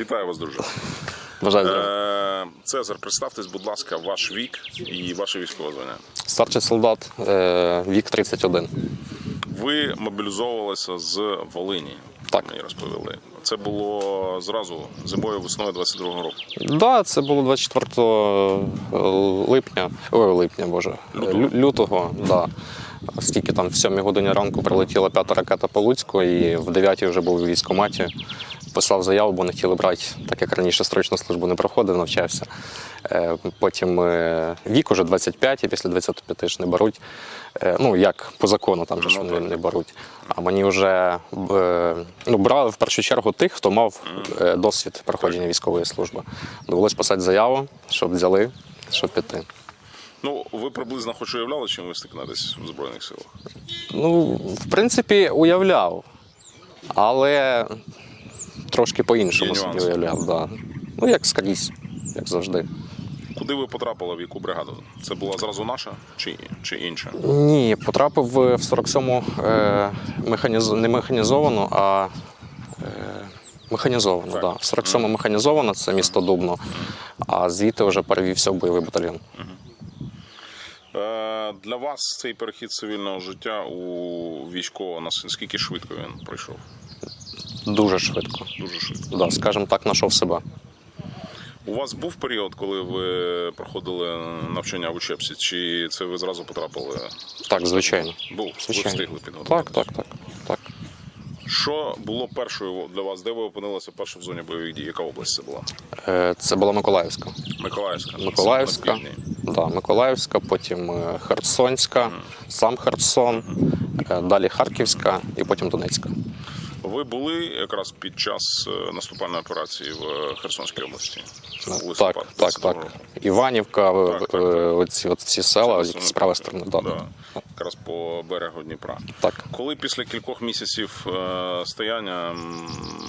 Вітаю вас, друже. Бажаю здоров'я. Е, Цезар, представтесь, будь ласка, ваш вік і ваше військове звання. Старший солдат, е, вік 31. Ви мобілізовувалися з Волині. Так. Мені розповіли. Це було зразу зимою весною 22-го року. Да, це було 24 липня, ой, липня, боже, Лютого. лютого, да. Скільки там в 7 годині ранку прилетіла п'ята ракета по Луцьку, і в 9 вже був у військкоматі. Писав заяву, бо не хотіли брати, так як раніше строчну службу не проходив, навчався. Е, Потім е, вік уже 25, і після 25 ж не беруть. Е, Ну, як по закону, там ж Ну, вони не беруть. А мені вже ну, брали в першу чергу тих, хто мав досвід проходження військової служби. Довелось писати заяву, щоб взяли, щоб піти. Ну, ви приблизно хоч уявляли, чим ви стикнетесь в Збройних силах? Ну, в принципі, уявляв, але трошки по-іншому собі нюанси. уявляв. Да. Ну, як скрізь, як завжди. Куди ви потрапили, в яку бригаду? Це була зразу наша чи, чи інша? Ні, потрапив в 47-му е, механіз... не механізовану, а е, механізовану. Так. Да. В 47-му механізовано, це місто Дубно, а звідти вже перевівся в бойовий батальйон. Е, Для вас цей перехід цивільного життя у військового наскільки швидко він пройшов? Дуже швидко. Дуже швидко. Да, скажімо так, знайшов себе. У вас був період, коли ви проходили навчання в учебці, чи це ви зразу потрапили? Так, звичайно. Був, ви встигли підготуватися? Так, так, так. так. Що було першою для вас? Де ви опинилися перше в зоні бойових дій? Яка область це була? Е, Це була Миколаївська. Миколаївська. Миколаївська, да, Миколаївська, потім е, Херсонська, сам Херсон, е, далі Харківська і потім Донецька. Ви були якраз під час е, наступальної операції в е, Херсонській області. Це був Так, листопад так, 22 так. Іванівка, е, Так, так, оці от всі села, з правої сторони. Да. Да. Якраз по берегу Дніпра. Так. Коли після кількох місяців стояння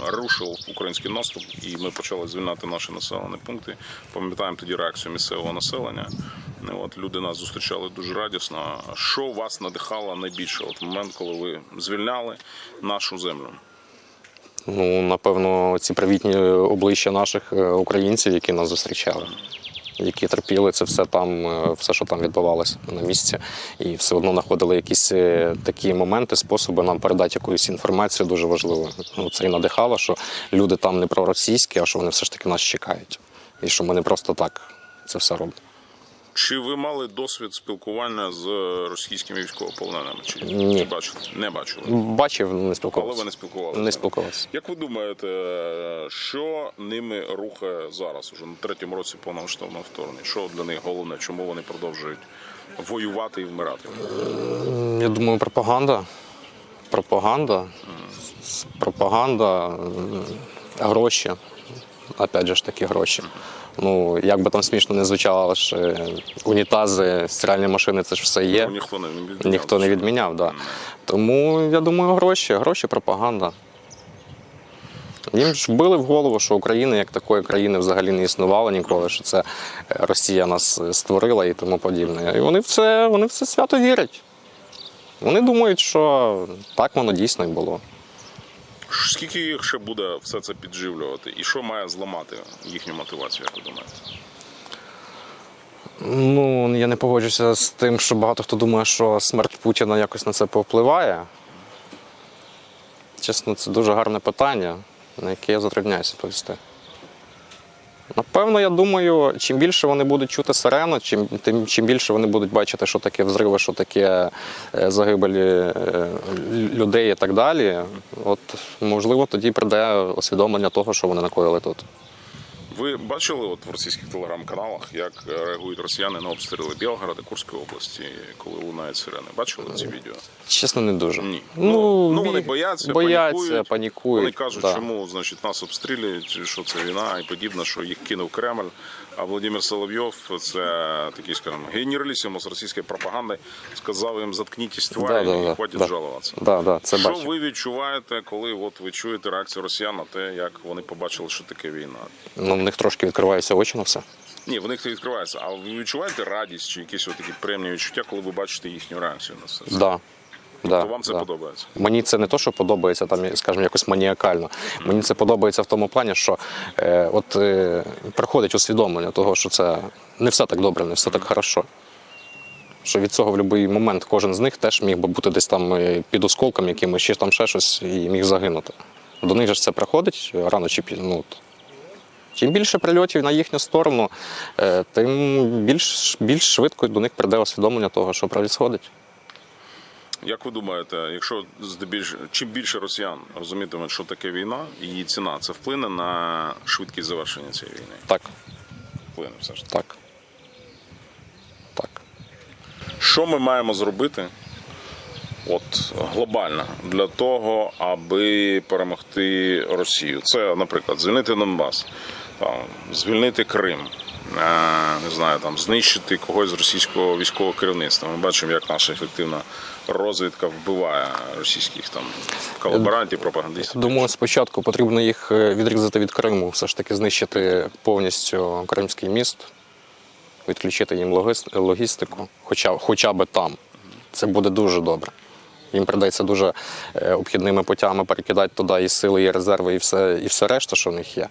рушив український наступ, і ми почали звільняти наші населені пункти, пам'ятаємо тоді реакцію місцевого населення. Ну, От люди нас зустрічали дуже радісно. Що вас надихало найбільше? От момент, коли ви звільняли нашу землю? Ну, напевно, ці привітні обличчя наших е, українців, які нас зустрічали, які терпіли це все там, е, все, що там відбувалося на місці, і все одно знаходили якісь е, такі моменти, способи нам передати якусь інформацію дуже важливу. Ну, це і надихало, що люди там не проросійські, а що вони все ж таки нас чекають. І що ми не просто так це все робимо. Чи ви мали досвід спілкування з російськими військовополоненими? Чи, Ні. чи бачили? Не бачили. Бачив, не Але ви не спілкувалися. Не спілкувався. Як ви думаєте, що ними рухає зараз, уже на третьому році повномасштабного вторгнення? Що для них головне? Чому вони продовжують воювати і вмирати? Я думаю, пропаганда. Пропаганда. Пропаганда, гроші. Опять же ж таки гроші. Ну, як би там смішно не звучало, але ж е, унітази, стиральні машини це ж все є. Ну, ніхто не відміняв. Ніхто не відміняв, да. Тому я думаю, гроші, гроші, пропаганда. Їм ж вбили в голову, що України як такої країни взагалі не існувало ніколи, що це е, Росія нас е, створила і тому подібне. І вони в це, вони в це свято вірять. Вони думають, що так воно дійсно і було. Скільки їх ще буде все це підживлювати? І що має зламати їхню мотивацію, як ви думаєте? Ну, я не погоджуся з тим, що багато хто думає, що смерть Путіна якось на це повпливає. Чесно, це дуже гарне питання, на яке я затрудняюся відповісти. Напевно, я думаю, чим більше вони будуть чути сирену, чим, тим, чим більше вони будуть бачити, що таке взриви, що таке е, загибелі е, людей і так далі. От, можливо, тоді прийде усвідомлення того, що вони накоїли тут. Ви бачили от в російських телеграм-каналах, як е, реагують росіяни на обстріли Білгорода, Курської області, коли лунають сирени? Бачили ці відео? Чесно, не дуже. Ні. Ну, ну вони бояться, бояться, панікують. панікують. Вони кажуть, да. чому значить, нас обстрілюють, що це війна і подібне, що їх кинув Кремль. А Володимир Соловйов, це такий, скажімо, генералісімус російської пропаганди, сказав їм заткнітесь тварі Да, да, і хватить да. жалуватися. Да, да, це що бачу. ви відчуваєте, коли от ви чуєте реакцію росіян на те, як вони побачили, що таке війна? Ну, в них трошки відкриваються очі на все. Ні, в них це відкривається. А ви відчуваєте радість чи якісь такі приємні відчуття, коли ви бачите їхню реакцію на це? Да. Тобто да, вам це да. подобається? Мені це не то, що подобається, там, скажімо, якось маніакально. Мені це подобається в тому плані, що е, от е, приходить усвідомлення того, що це не все так добре, не все так хорошо. Що від цього в будь-який момент кожен з них теж міг би бути десь там е, під осколком якимось, чи там ще щось, і міг загинути. До них же ж це приходить рано чи пізно. Ну. Чим більше прильотів на їхню сторону, е, тим більш, більш швидко до них прийде усвідомлення того, що відбувається. Як ви думаєте, якщо здебільш чим більше росіян розумітимуть, що таке війна її ціна, це вплине на швидкість завершення цієї війни? Так, Вплине все ж. так. Так. Що ми маємо зробити? От глобально для того, аби перемогти Росію. Це, наприклад, звільнити Донбас, там, звільнити Крим, не знаю, там знищити когось з російського військового керівництва. Ми бачимо, як наша ефективна розвідка вбиває російських там колаборантів, пропагандистів. Думаю, спочатку потрібно їх е, відрізати від Криму, все ж таки знищити повністю Кримський міст, відключити їм логістику, хоча, хоча б там. Це буде дуже добре. Їм придеться дуже е, обхідними путями перекидати туди і сили, і резерви, і все, і все решта, що в них є.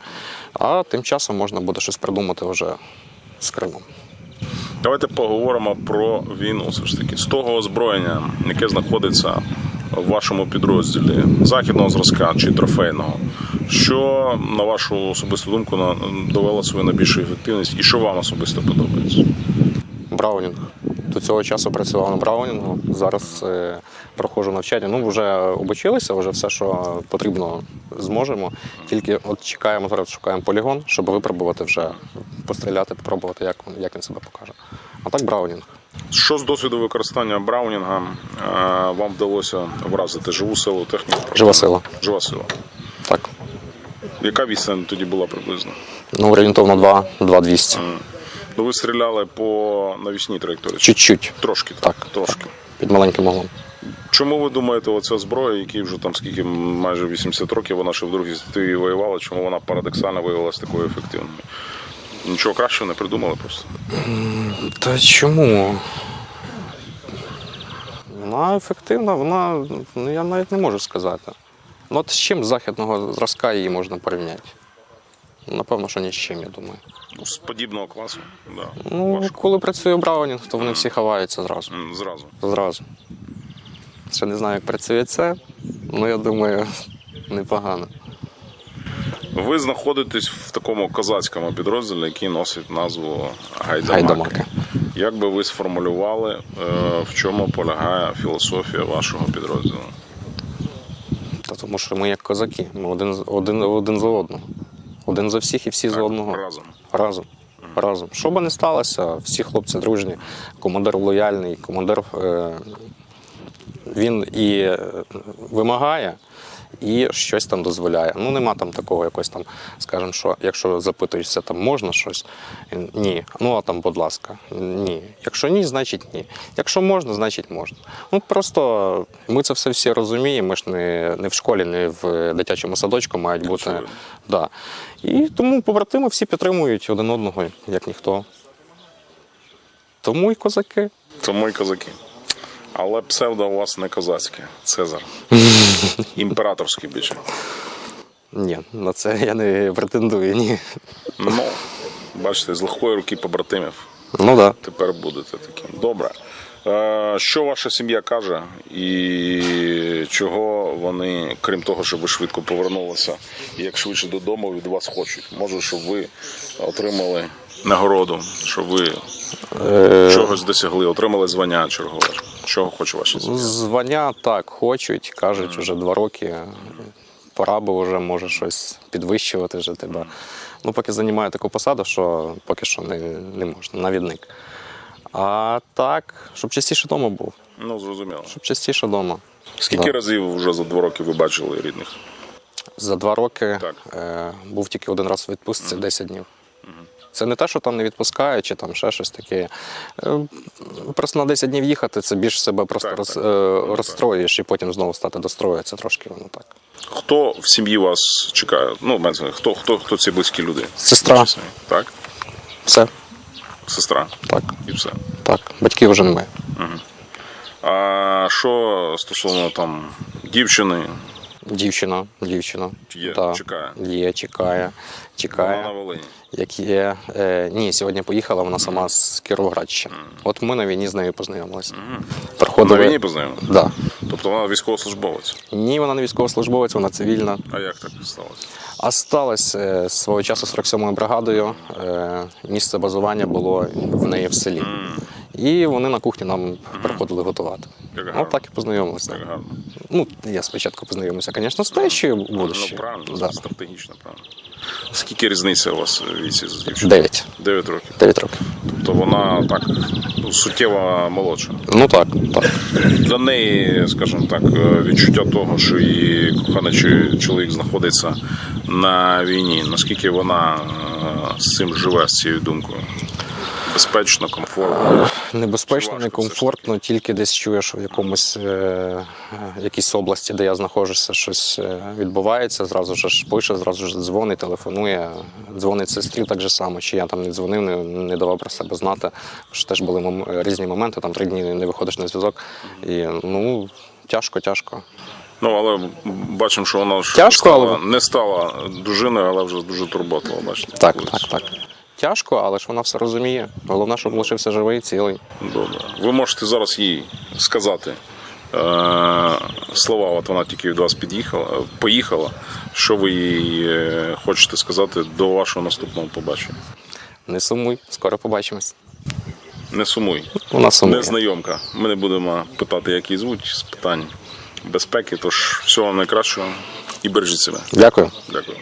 А тим часом можна буде щось придумати вже з Кримом. Давайте поговоримо про війну. Все ж таки з того озброєння, яке знаходиться в вашому підрозділі, західного зразка чи трофейного. Що на вашу особисту думку довело свою найбільшу ефективність, і що вам особисто подобається? Браунінг. До цього часу працював на Браунінгу. Зараз е, проходжу навчання. Ну, вже обучилися, вже все, що потрібно, зможемо. Тільки от чекаємо, зараз шукаємо полігон, щоб випробувати вже, постріляти, попробувати, як, як він себе покаже. А так Браунінг. Що з досвіду використання Браунінга е, вам вдалося вразити живу силу техніку? Жива сила. Жива сила. Так. Яка відстань тоді була приблизно? Ну, орієнтовно 2, 2,200. Ну, ви стріляли по навісній траєкторії? Чуть-чуть. Трошки, Так, трошки. Під маленьким углом. Чому ви думаєте, оця зброя, якій вже там скільки майже 80 років, вона ще в другій світовій воювала, чому вона парадоксально виявилася такою ефективною? Нічого кращого не придумали просто. Та чому? Вона ефективна, вона, ну я навіть не можу сказати. Ну от з чим західного зразка її можна порівняти? Напевно, що ні з чим, я думаю. Ну, з подібного класу. Да. Ну, Важко. коли працює Браунінг, то вони всі ховаються зразу. Зразу. Зразу. Ще не знаю, як працює це, але я думаю, непогано. Ви знаходитесь в такому козацькому підрозділі, який носить назву Гайдамаки. Гайдамаки. Як би ви сформулювали, е, в чому полягає філософія вашого підрозділу? Та тому що ми як козаки, ми один, один, один за одного. Один за всіх і всі за одного. Разом. Разом. Разом. Що би не сталося, всі хлопці дружні, командир лояльний, командир е, він і е, вимагає, і щось там дозволяє. Ну, нема там такого якось там, скажімо, що якщо запитуєшся, там можна щось. Ні. Ну а там, будь ласка, ні. Якщо ні, значить ні. Якщо можна, значить можна. Ну просто ми це все всі розуміємо. Ми ж не, не в школі, не в дитячому садочку мають бути. Да. І тому побратими всі підтримують один одного, як ніхто. Тому і козаки. Це мої козаки. Але псевдо у вас не козацьке. Цезар. Імператорський більше. Ні, на це я не претендую, ні. Ну, бачите, з легкої руки побратимів. Ну так. Тепер будете таким. Добре. Е, Що ваша сім'я каже, і чого вони, крім того, щоб ви швидко повернулися, і як швидше додому від вас хочуть? Може, щоб ви отримали нагороду, щоб ви Е, чогось досягли, отримали звання чергове. Чого хоче ваша сім'я? Звання так хочуть, кажуть, вже два роки. Пора би вже може щось підвищувати вже тебе. Ну, поки займаю таку посаду, що поки що не, не можна, навідник. А так, щоб частіше вдома був. Ну, зрозуміло. Щоб частіше вдома. Скільки Да. разів вже за два роки ви бачили рідних? За два роки Так. е, був тільки один раз у відпустці 10 днів. Це не те, що там не відпускають, чи там ще щось таке. Е, Просто на 10 днів їхати, це більш себе просто Так, роз, так. е, розстроїш і потім знову стати до строю. Це трошки воно так. Хто в сім'ї вас чекає? Ну, мене, хто, хто, хто ці близькі люди? Сестра. Так? Все. Сестра. Так, І все. так. Батьків вже немає. А що стосовно там дівчини, Дівчина, дівчина. Є, Та, чекає. Є, чекає. Чекає. вона на Волині. Як є. Е, ні, сьогодні поїхала вона сама з Кіровоградщини. От ми на війні з нею познайомилися. На війні познайомилися? Да. Тобто вона військовослужбовець. Ні, вона не військовослужбовець, вона цивільна. А як так сталося? А сталося е, свого часу 47-ю бригадою. Е, місце базування було в неї в селі. І вони на кухні нам приходили готувати. От так і познайомилися. Ну, я спочатку познайомився, звісно, з тещою будущою. Ну, правильно, Да. стратегічно, правильно. Скільки різниця у вас віці з дівчиною? Дев'ять. Дев'ять років. Дев'ять років. Тобто вона так ну, суттєво молодша. Ну так, так. Для неї, скажімо так, відчуття того, що її коханий чоловік знаходиться на війні. Наскільки вона е, з цим живе, з цією думкою? Безпечно, комфортно. Небезпечно, некомфортно, тільки десь чуєш в якомусь е, е, якійсь області, де я знаходжуся, щось е, відбувається. Зразу ж пише, зразу ж дзвонить, телефонує, дзвонить сестрі так же само. Чи я там не дзвонив, не, не давав про себе знати. Що теж були мом- різні моменти, там три дні не виходиш на зв'язок. І ну тяжко, тяжко. Ну, але бачимо, що вона Тяжко, стала, але- не стала дружиною, але вже дуже турботова, бачите. Так, так, так. Тяжко, але ж вона все розуміє. Головне, щоб лишився живий, цілий. Добре. Ви можете зараз їй сказати е, слова, от вона тільки від вас під'їхала, поїхала. Що ви їй е, хочете сказати до вашого наступного побачення? Не сумуй, скоро побачимось. Не сумуй. Вона сумує. Незнайомка. Ми не будемо питати, як її звуть, з питань безпеки. Тож всього найкращого і бережіть себе. Дякую. Дякую.